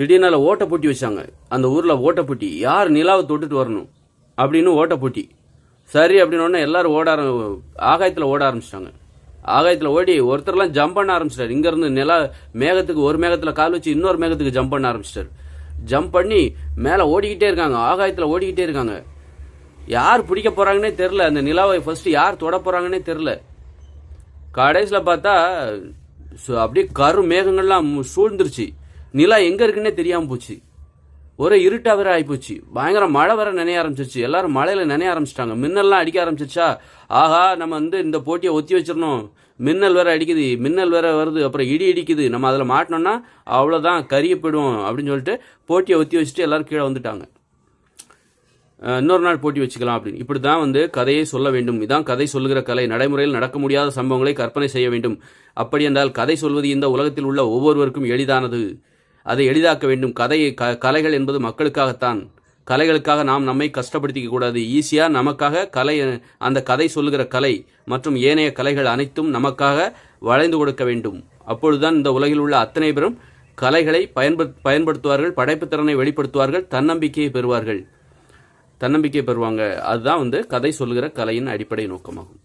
திடீர்னு அதில் ஓட்டை போட்டி வச்சாங்க. அந்த ஊரில் ஓட்டப்போட்டி யார் நிலாவை தொட்டுட்டு வரணும் அப்படின்னு ஓட்டை போட்டி சரி அப்படின்னோடனே எல்லாரும் ஓட ஆரம்பி ஆகாயத்தில் ஓட ஆரம்பிச்சிட்டாங்க. ஆகாயத்தில் ஓடி ஒருத்தர்லாம் ஜம்ப் பண்ண ஆரம்பிச்சிட்டாரு. இங்கேருந்து நிலா மேகத்துக்கு ஒரு மேகத்தில் கால் வச்சு இன்னொரு மேகத்துக்கு ஜம்ப் பண்ண ஆரம்பிச்சிட்டார். ஜம்ப் பண்ணி மேலே ஓடிக்கிட்டே இருக்காங்க. ஆகாயத்தில் ஓடிக்கிட்டே இருக்காங்க. யார் பிடிக்க போகிறாங்கன்னே தெரில. அந்த நிலாவை ஃபஸ்ட்டு யார் தொட போகிறாங்கன்னே தெரில. கடைசியில் பார்த்தா சு- அப்படியே கரு மேகங்கள்லாம் சூழ்ந்துருச்சு. நிலா எங்க இருக்குன்னே தெரியாம போச்சு. ஒரே இருட்டா வேற ஆயிப்போச்சு. பயங்கர மழை வர நினைய ஆரம்பிச்சிச்சு எல்லாரும் மழையில நினைய ஆரம்பிச்சிட்டாங்க. மின்னல்லாம் அடிக்க ஆரம்பிச்சிச்சா ஆஹா நம்ம வந்து இந்த போட்டியை ஒத்தி வச்சிடணும். மின்னல் வேற அடிக்குது. மின்னல் வேற வருது. அப்புறம் இடி இடிக்குது. நம்ம அதில் மாட்டினோம்னா அவ்வளோதான் கரிய போயிடும் அப்படின்னு சொல்லிட்டு போட்டியை ஒத்தி வச்சுட்டு எல்லாரும் கீழே வந்துட்டாங்க. இன்னொரு நாள் போட்டி வச்சுக்கலாம் அப்படின்னு. இப்படி தான் வந்து கதையை சொல்ல வேண்டும். இதான் கதை சொல்லுகிற கலை. நடைமுறையில் நடக்க முடியாத சம்பவங்களை கற்பனை செய்ய வேண்டும். அப்படி என்றால் கதை சொல்வது இந்த உலகத்தில் உள்ள ஒவ்வொருவருக்கும் எளிதானது. அதை எளிதாக்க வேண்டும். கதையை க கலைகள் என்பது மக்களுக்காகத்தான். கலைகளுக்காக நாம் நம்மை கஷ்டப்படுத்திக்க கூடாது. ஈஸியா நமக்காக கலை அந்த கதை சொல்லுகிற கலை மற்றும் ஏனைய கலைகள் அனைத்தும் நமக்காக வளைந்து கொடுக்க வேண்டும். அப்பொழுதுதான் இந்த உலகில் உள்ள அத்தனை பேரும் கலைகளை பயன்படுத் பயன்படுத்துவார்கள் படைப்புத்திறனை வெளிப்படுத்துவார்கள் தன்னம்பிக்கையை பெறுவார்கள். தன்னம்பிக்கை பெறுவாங்க. அதுதான் வந்து கதை சொல்லுகிற கலையின் அடிப்படை நோக்கமாகும்.